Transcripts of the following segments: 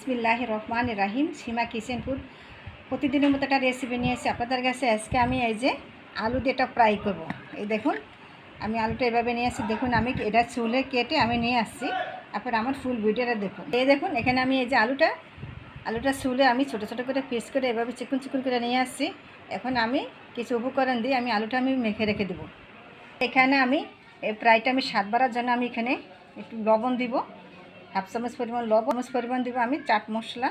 বিসমিল্লাহ রহমান রাহিম, সীমা কিচেনপুর। প্রতিদিনের মতো একটা রেসিপি নিয়ে এসেছি আপনাদের কাছে। আজকে আমি এই যে আলু এটা ফ্রাই করব। এই দেখুন, আমি আলুটা এভাবে নিয়ে আসছি। দেখুন, আমি এটা চুলে কেটে আমি নিয়ে আসছি। তারপর আমার ফুল ভিডিওটা দেখুন। এই দেখুন, এখানে আমি এই যে আলুটা আলুটা চুলে আমি ছোটো ছোটো করে পিস করে এভাবে চিকুন চিকুন করে নিয়ে আসছি। এখন আমি কিছু উপকরণ দিয়ে আমি আলুটা আমি মেখে রেখে দেবো। এখানে আমি, এই ফ্রাইটা আমি স্বাদ বাড়ার জন্য আমি এখানে একটু লবণ দিব। হাফ চামচ পরিমাণ লবণ চামচ পরিমাণ দিব আমি চাট মশলা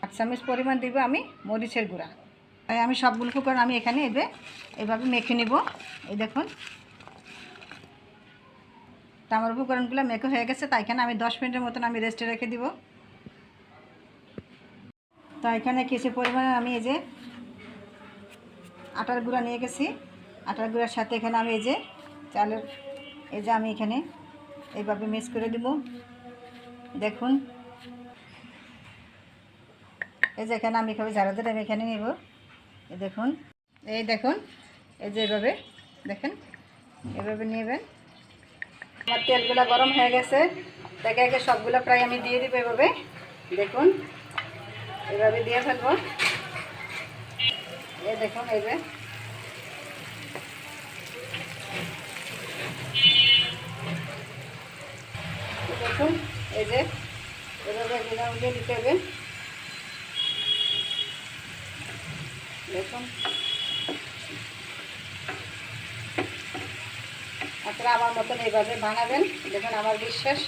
হাফ চামচ পরিমাণ দিব আমি মরিচের গুঁড়া। তাই আমি সবগুলো উপকরণ আমি এখানে এবে, এভাবে মেখে নেব। এই দেখুন। তো আমার উপকরণগুলো মেখে হয়ে গেছে, তাই এখানে আমি দশ মিনিটের মতন আমি রেস্টে রেখে দিব। তো এখানে কিছু পরিমাণে আমি এই যে আটার গুঁড়া নিয়ে গেছি। আটার গুঁড়ার সাথে এখানে আমি এই যে চালের, এই যে আমি এখানে এইভাবে মিক্স করে দিব। দেখুন। এই যে এখানে আমি এভাবে ঝাড়া আমি এখানে নেব। এই দেখুন এই দেখুন, এই যে এভাবে, দেখেন, এভাবে নেবেন। আমার তেলগুলো গরম হয়ে গেছে। দেখে একে সবগুলো প্রায় আমি দিয়ে দিব এভাবে। দেখুন, এভাবে দিয়ে ফেলব। এই দেখুন এইভাবে দেখুন এই যে, এভাবে দিতে হবে। দেখুন। আপনারা আমার মতন এইভাবে বানাবেন। দেখুন, আমার বিশ্বাস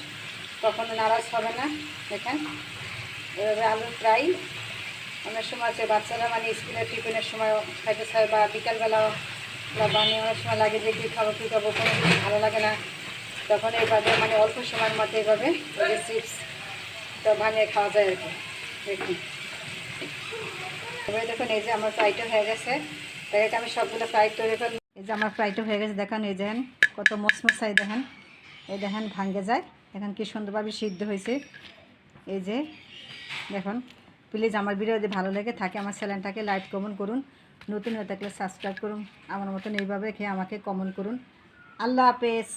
কখনো নারাজ হবে না। দেখেন, এভাবে আলু ফ্রাই। অনেক সময় আছে, বাচ্চারা মানে স্কুলের টিফিনের সময় খাইতে চায় বা বিকালবেলা বানিয়ে অনেক সময় লাগে যে কী খাব কী খাব, কোনো ভালো লাগে না। তখন এইভাবে মানে অল্প সময়ের মধ্যে এইভাবে এই যে চিপস তো বানিয়ে খাওয়া যায় আর কি, দেখুন। এবারে দেখুন, এই যে আমার ফ্রাইটা হয়ে গেছে। দেখেন আমি সবগুলো ফ্রাই তৈরি করলাম এই যে আমার ফ্রাইটা হয়ে গেছে, দেখেন, এই দেখেন, কত মশমশাই দেখেন। এই দেখেন, ভাঙ্গে যায়। দেখেন, কি সুন্দরভাবে সিদ্ধ হয়েছে। এই যে, দেখুন প্লিজ আমার ভিডিও যদি ভালো লেগে থাকে, আমার চ্যানেলটাকে লাইক কমেন্ট করুন। নতুন হয়ে থাকলে সাবস্ক্রাইব করুন। আমার মতন এইভাবে খেয়ে আমাকে কমেন্ট করুন। আল্লাহ হাফেজ।